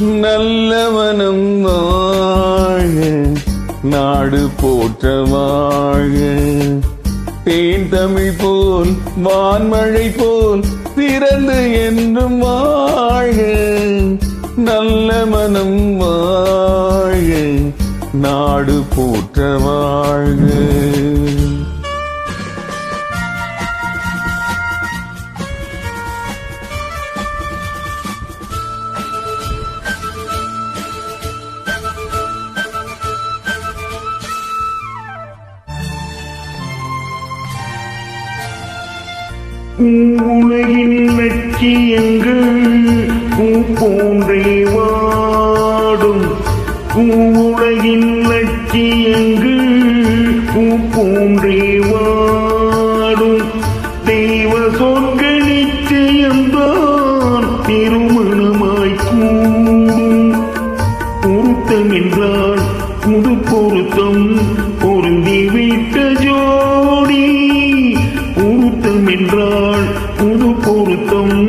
நல்லவனம் வாழ நாடு போற்ற வாழ. தேன் தமிழ் போல் வான்மழை போல் திறந்து என்றும் வாழ. நல்ல மனம் வாழ நாடு போற்ற வாழ்க உலகின் லட்சியங்கள் பூ போன்றே வாடும். உலகின் லட்சியங்கள் பூ போன்றே வாடும். தெய்வ சொர்க்க நிச்சயம்தான் திருமணமாய் கூடும். பொருத்தம் என்றால் புது பொருத்தம். புது பொருத்தம்.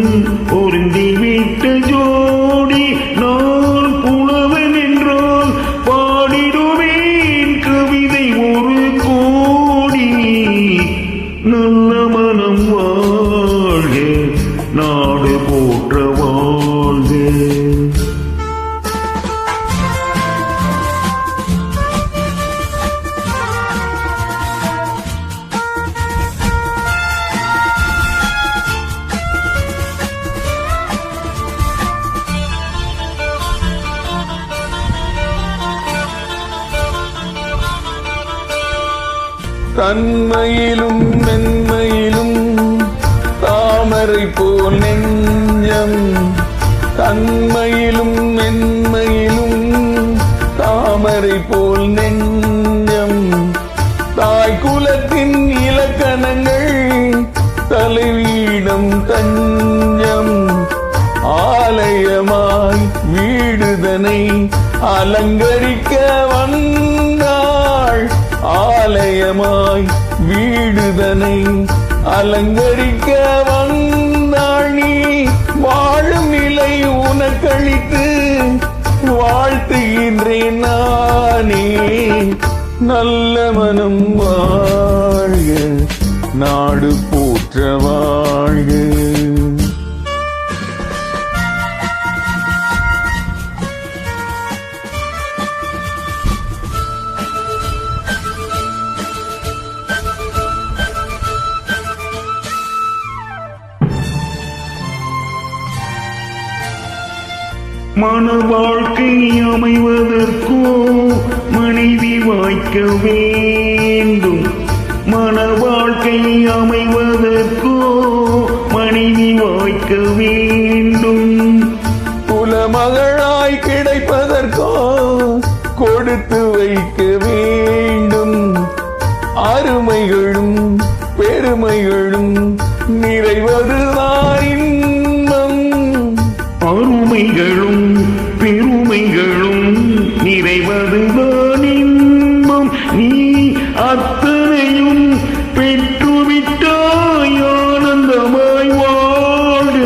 பொருந்தி விட்ட ஜோடி நான் புலவன் என்றால் பாடிடுவேன். கவிதை ஒரு கோடி. நல்ல மனம் வாழ்க. நாடு போ தன்மையிலும் மென்மையிலும் தாமரை போல் நெஞ்சம். தன்மையிலும் மென்மையிலும் தாமரை போல் நெஞ்சம். தாய் குலத்தின் இலக்கணங்கள் தலைவீடம் தஞ்சம். ஆலயமாய் வீடுதனை அலங்கரிக்க வந்தாள் ஆலயமாய் வீடுதனை அலங்கரிக்க வந்தாணி வாழும் நிலை உனக்களித்து வாழ்த்துகின்றேன் நானே. நல்ல மனம் வாழ்க நாடு போற்ற வாழ்க. மன வாழ்க்கை அமைவதற்கோ மனைவி வாய்க்க வேண்டும். மன வாழ்க்கை அமைவதற்கோ மனைவி வாய்க்க வேண்டும். குலமகளாய் கிடைப்பதற்கோ கொடுத்து வைக்க வேண்டும். அருமைகளும் பெருமைகளும் நிறைவதுதான் இன்பம். அத்தனையும் பெற்றுவிட்டாய் ஆனந்தமாய் வாழ்க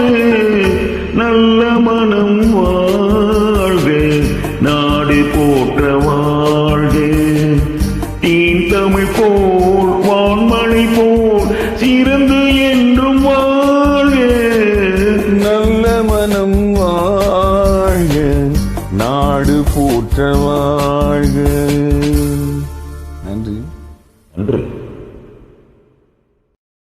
நல்ல மனம் வாழ்க நாடு போற்ற வாழ்க தீன் தமிழ் போல் வான்மழை போல் சிறந்து என்றும் வாழ்க நல்ல மனம் வாழ்க நாடு போற்ற வாழ்க நன்றி. என்று